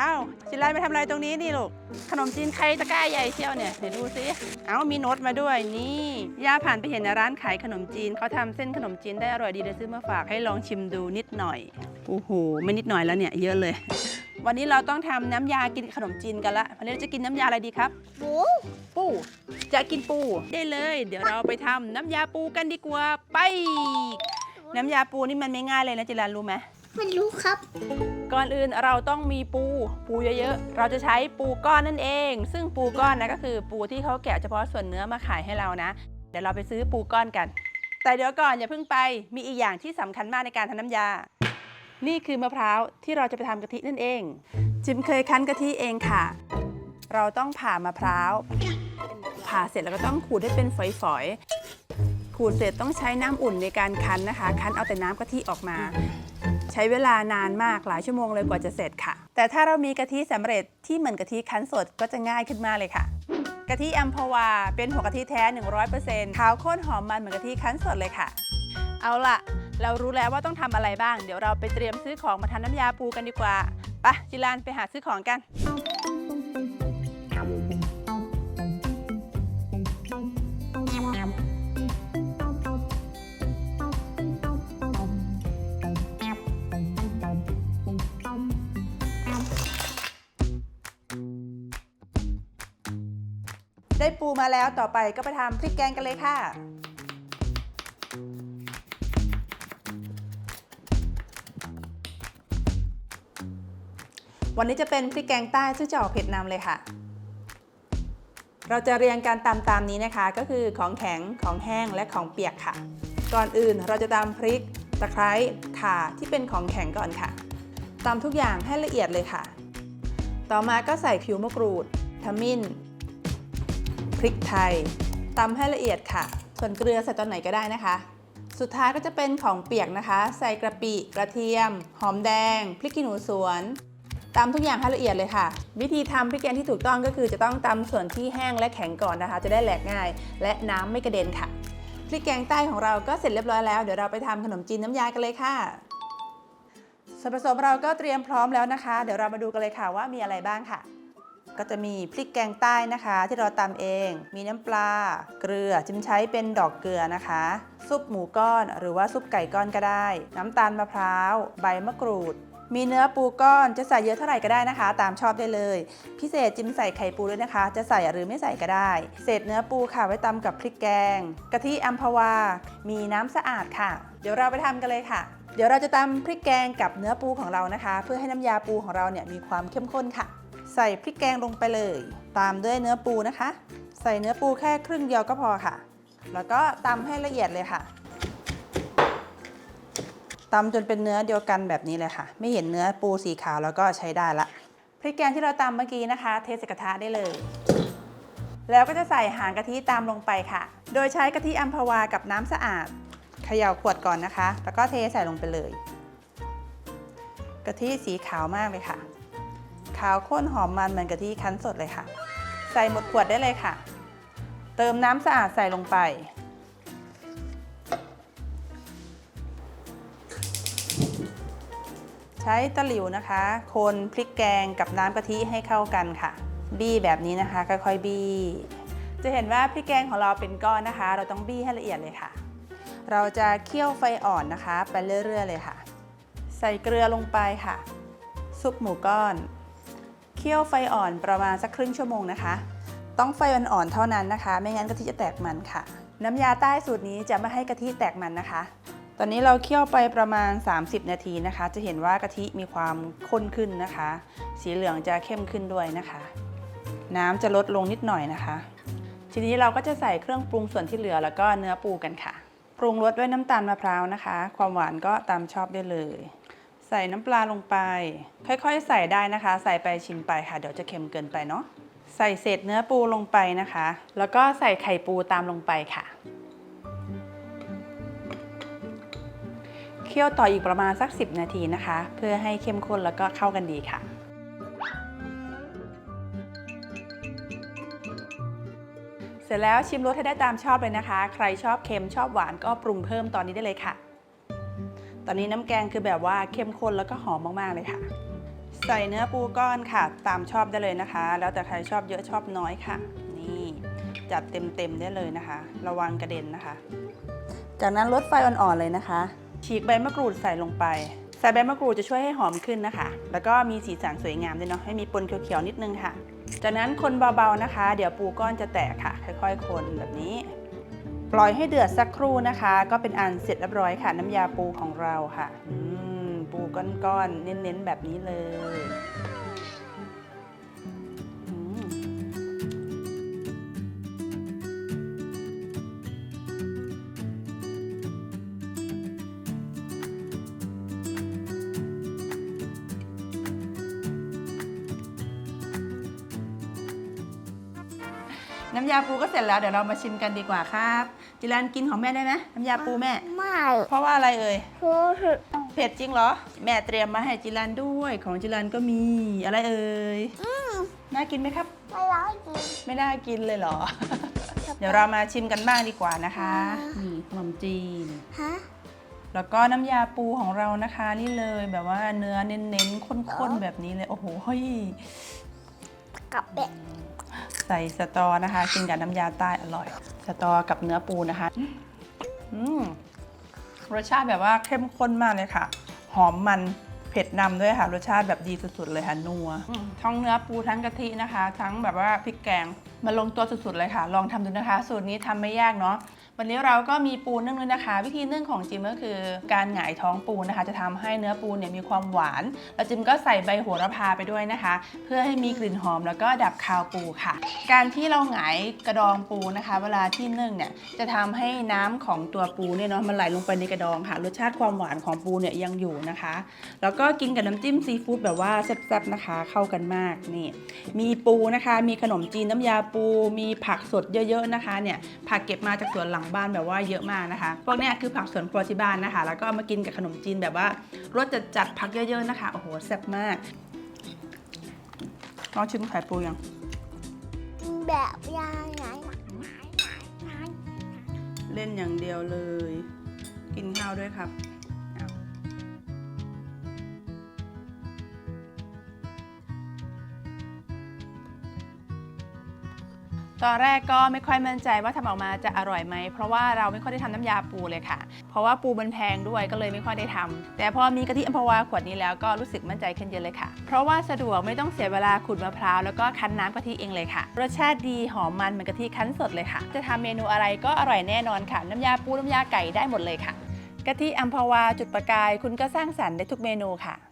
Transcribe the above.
อ้าวจิรันไปทำอะไรตรงนี้นี่ลูก ขนมจีนใครตะกร้าใหญ่เชียวเนี่ย เดี๋ยวดูสิเอ้ามีโน้ตมาด้วยนี่ ย่าผ่านไปเห็นในร้านขายขนมจีนเขาทำเส้นขนมจีนได้อร่อยดีเลยซื้อมาฝากให้ลองชิมดูนิดหน่อย โอ้โห ไม่นิดหน่อยแล้วเนี่ยเยอะเลย วันนี้เราต้องทำน้ำยากินขนมจีนกันละวันนี้เราจะกินน้ำยาอะไรดีครับ หมูปู จะกินปูได้เลย เดี๋ยวเราไปทำน้ำยาปูกันดีกว่าไป น้ำยาปูนี่มันไม่ง่ายเลยนะจิรันรู้ไหม ไม่รู้ครับ ก่อนอื่นเราต้องมีปูปูเยอะๆ เราจะใช้ปูก้อนนั่นเอง ซึ่งปูก้อนนะก็คือปูที่เขาแกะเฉพาะส่วนเนื้อมาขายให้เรานะ เดี๋ยวเราไปซื้อปูก้อนกัน แต่เดี๋ยวก่อนอย่าเพิ่งไปมีอีกอย่างที่สำคัญมากในการทำน้ำยา นี่คือมะพร้าวที่เราจะไปทำกะทินั่นเอง จิมเคยคั้นกะทิเองค่ะ เราต้องผ่ามะพร้าวผ่าเสร็จแล้วก็ต้องขูดให้เป็นฝอยๆขูดเสร็จต้องใช้น้ำอุ่นในการคั้นนะคะ คั้นเอาแต่น้ำกะทิออกมา ใช้เวลานานมากหลายชั่วโมงเลยกว่าจะเสร็จค่ะ แต่ถ้าเรามีกะทิสำเร็จที่เหมือนกะทิคั้นสดก็จะง่ายขึ้นมากเลยค่ะกะทิอัมพวา เป็นหัวกะทิแท้ 100%ขาวข้นหอมมันเหมือนกะทิคั้นสดเลยค่ะ เอาล่ะ เรารู้แล้วว่าต้องทำอะไรบ้าง เดี๋ยวเราไปเตรียมซื้อของมาทำน้ำยาปูกันดีกว่า ไปะจิลานไปหาซื้อของกัน ได้ปูมาแล้วต่อไปก็ไปทำพริกแกงกันเลยค่ะ วันนี้จะเป็นพริกแกงใต้ซึ่งจะออกเผ็ดนำเลยค่ะ เราจะเรียงการตำตามนี้นะคะ ก็คือของแข็งของแห้งและของเปียกค่ะ ก่อนอื่นเราจะตำพริกตะไคร้ข่าที่เป็นของแข็งก่อนค่ะตำทุกอย่างให้ละเอียดเลยค่ะ ต่อมาก็ใส่ผิวมะกรูดขมิ้น พริกไทยตำให้ละเอียดค่ะ ส่วนเกลือใส่ตอนไหนก็ได้นะคะ สุดท้ายก็จะเป็นของเปียกนะคะ ใส่กระปิ กระเทียม หอมแดง พริกขี้หนูสวนตำทุกอย่างให้ละเอียดเลยค่ะ วิธีทำพริกแกงที่ถูกต้องก็คือจะต้องตำส่วนที่แห้งและแข็งก่อนนะคะ จะได้แหลกง่าย และน้ำไม่กระเด็นค่ะพริกแกงใต้ของเราก็เสร็จเรียบร้อยแล้วเดี๋ยวเราไปทำขนมจีนน้ำยากันเลยค่ะส่วนผสมเราก็เตรียมพร้อมแล้วนะคะ เดี๋ยวเรามาดูกันเลยค่ะว่ามีอะไรบ้างค่ะ ก็จะมีพริกแกงใต้นะคะ ที่เราตำเอง มีน้ำปลา เกลือจิมใช้เป็นดอกเกลือนะคะ ซุปหมูก้อนหรือว่าซุปไก่ก้อนก็ได้ น้ำตาลมะพร้าว ใบมะกรูด มีเนื้อปูก้อนจะใส่เยอะเท่าไหร่ก็ได้นะคะ ตามชอบได้เลย พิเศษจิมใส่ไข่ปูด้วยนะคะ จะใส่หรือไม่ใส่ก็ได้ เศษเนื้อปูค่ะไว้ตำกับพริกแกง กะทิอัมพวา มีน้ำสะอาดค่ะ เดี๋ยวเราไปทำกันเลยค่ะเดี๋ยวเราจะตำพริกแกงกับเนื้อปูของเรานะคะ เพื่อให้น้ำยาปูของเราเนี่ยมีความเข้มข้นค่ะ ใส่พริกแกงลงไปเลย ตามด้วยเนื้อปูนะคะ ใส่เนื้อปูแค่ครึ่งเดียวก็พอค่ะ แล้วก็ตำให้ละเอียดเลยค่ะตำจนเป็นเนื้อเดียวกันแบบนี้เลยค่ะ ไม่เห็นเนื้อปูสีขาวแล้วก็ใช้ได้ละพริกแกงที่เราตำเมื่อกี้นะคะ เทใส่กระทะได้เลย แล้วก็จะใส่หางกะทิตามลงไปค่ะ โดยใช้กะทิอัมพวากับน้ำสะอาดเขย่าขวดก่อนนะคะ แล้วก็เทใส่ลงไปเลย กะทิสีขาวมากเลยค่ะ ขาวข้นหอมมันเหมือนกะทิคั้นสดเลยค่ะ ใส่หมดขวดได้เลยค่ะ เติมน้ำสะอาดใส่ลงไป ใช้ตะหลิวนะคะ คนพริกแกงกับน้ำกะทิให้เข้ากันค่ะ บี้แบบนี้นะคะ ค่อยๆบี้จะเห็นว่าพริกแกงของเราเป็นก้อนนะคะ เราต้องบี้ให้ละเอียดเลยค่ะ เราจะเคี่ยวไฟอ่อนนะคะ ไปเรื่อยๆเลยค่ะ ใส่เกลือลงไปค่ะ ซุปหมูก้อน เคี่ยวไฟอ่อนประมาณสักครึ่งชั่วโมงนะคะ ต้องไฟอ่อนๆเท่านั้นนะคะ ไม่งั้นกะทิจะแตกมันค่ะ น้ำยาใต้สูตรนี้จะไม่ให้กะทิแตกมันนะคะ ตอนนี้เราเคี่ยวไปประมาณ 30 นาทีนะคะ จะเห็นว่ากะทิมีความข้นขึ้นนะคะ สีเหลืองจะเข้มขึ้นด้วยนะคะ น้ำจะลดลงนิดหน่อยนะคะ ทีนี้เราก็จะใส่เครื่องปรุงส่วนที่เหลือแล้วก็เนื้อปูกันค่ะ ปรุงรสด้วยน้ำตาลมะพร้าวนะคะ ความหวานก็ตามชอบได้เลย ใส่น้ำปลาลงไป ค่อยๆ ใส่ได้นะคะ ใส่ไปชิมไปค่ะ เดี๋ยวจะเค็มเกินไปเนาะใส่เศษเนื้อปูลงไปนะคะ แล้วก็ใส่ไข่ปูตามลงไปค่ะเคี่ยวต่ออีกประมาณสัก 10 นาทีนะคะ เพื่อให้เข้มข้นแล้วก็เข้ากันดีค่ะ เสร็จแล้วชิมรสให้ได้ตามชอบเลยนะคะ ใครชอบเค็มชอบหวานก็ปรุงเพิ่มตอนนี้ได้เลยค่ะ อนนี้น้ำแกงคือแบบว่าเข้มข้นแล้วก็หอมมากๆเลยค่ะ ใส่เนื้อปูก้อนค่ะ ตามชอบได้เลยนะคะ แล้วแต่ใครชอบเยอะชอบน้อยค่ะ นี่จัดเต็มๆได้เลยนะคะ ระวังกระเด็นนะคะ จากนั้นลดไฟอ่อนๆเลยนะคะ ฉีกใบมะกรูดใส่ลงไปใส่ใบมะกรูดจะช่วยให้หอมขึ้นนะคะ แล้วก็มีสีสันสวยงามด้วยเนาะ ให้มีปนเขียวๆนิดนึงค่ะ จากนั้นคนเบาๆนะคะ เดี๋ยวปูก้อนจะแตกค่ะ ค่อยๆ คนแบบนี้ ปล่อยให้เดือดสักครู่นะคะ ก็เป็นอันเสร็จเรียบร้อยค่ะ น้ำยาปูของเราค่ะปูก้อนๆเน้นๆแบบนี้เลยน้ำยาปูก็เสร็จแล้วเดี๋ยวเรามาชิมกันดีกว่าครับ จิรันกินของแม่ได้ไหมน้ำยาปูแม่ ไม่เพราะว่าอะไรเอ่ยรู้สึกเผ็ดจริงเหรอ แม่เตรียมมาให้จิรันด้วยของจิรันก็มีอะไรเอ่ยน่ากินไหมครับ ไม่ร้อยกินไม่น่ากินเลยเหรอ เดี๋ยวเรามาชิมกันบ้างดีกว่านะคะนี่ขนมจีนฮะแล้วก็น้ำยาปูของเรานะคะนี่เลยแบบว่าเนื้อเน้นๆข้นๆแบบนี้เลยโอ้โหเฮ้ยกับเป็ดใส่สตอนะคะ กินกับน้ำยาใต้อร่อยส ตอกับเนื้อปูนะคะอืมรสชาติแบบว่าเข้มข้นมากเลยค่ะ หอมมัน เผ็ดนำด้วยค่ะ รสชาติแบบดีสุดๆเลยค่ะนัวทั้งเนื้อปูทั้งกะทินะคะ ทั้งแบบว่าพริกแกงมาลงตัวสุดๆเลยค่ะ ลองทำดูนะคะ สูตรนี้ทำไม่ยากเนาะวันนี้เราก็มีปูนึ่งด้วยนะคะ วิธีนึ่งของจิมก็คือ การหงายท้องปูนะคะ จะทำให้เนื้อปูเนี่ยมีความหวานแล้วจิมก็ใส่ใบโหระพาไปด้วยนะคะ เพื่อให้มีกลิ่นหอมแล้วก็ดับคาวปูค่ะ การที่เราหงายกระดองปูนะคะ เวลาที่นึ่งเนี่ยจะทำให้น้ำของตัวปูเนี่ยเนาะมันไหลลงไปในกระดองค่ะ รสชาติความหวานของปูเนี่ยยังอยู่นะคะ แล้วก็กินกับน้ำจิ้มซีฟู้ดแบบว่าแซ่บๆนะคะ เข้ากันมากนี่ มีปูนะคะ มีขนมจีนน้ำยาปู มีผักสดเยอะๆนะคะเนี่ยผักเก็บมาจากสวนหลังบ้านแบบว่าเยอะมากนะคะพวกเนี้ยคือผักสวนครัวที่บ้านนะคะ แล้วก็เอามากินกับขนมจีนแบบว่ารสจัดจัดๆผักเยอะๆนะคะโอ้โหแซ่บมากลองชิมไข่ปูยังแบบยังไงเล่นอย่างเดียวเลย กินข้าวด้วยครับ ตอนแรกก็ไม่ค่อยมั่นใจว่าทำออกมาจะอร่อยไหม เพราะว่าเราไม่ค่อยได้ทำน้ำยาปูเลยค่ะ เพราะว่าปูมันแพงด้วยก็เลยไม่ค่อยได้ทำแต่พอมีกะทิอัมพวาขวดนี้แล้วก็รู้สึกมั่นใจขึ้นเยอะเลยค่ะ เพราะว่าสะดวกไม่ต้องเสียเวลาขูดมะพร้าวแล้วก็คั้นน้ำกะทิเองเลยค่ะ รสชาติดีหอมมันเหมือนกะทิคั้นสดเลยค่ะ จะทำเมนูอะไรก็อร่อยแน่นอนค่ะ น้ำยาปูน้ำยาไก่ได้หมดเลยค่ะ กะทิอัมพวาจุดประกาย คุณก็สร้างสรรค์ได้ทุกเมนูค่ะ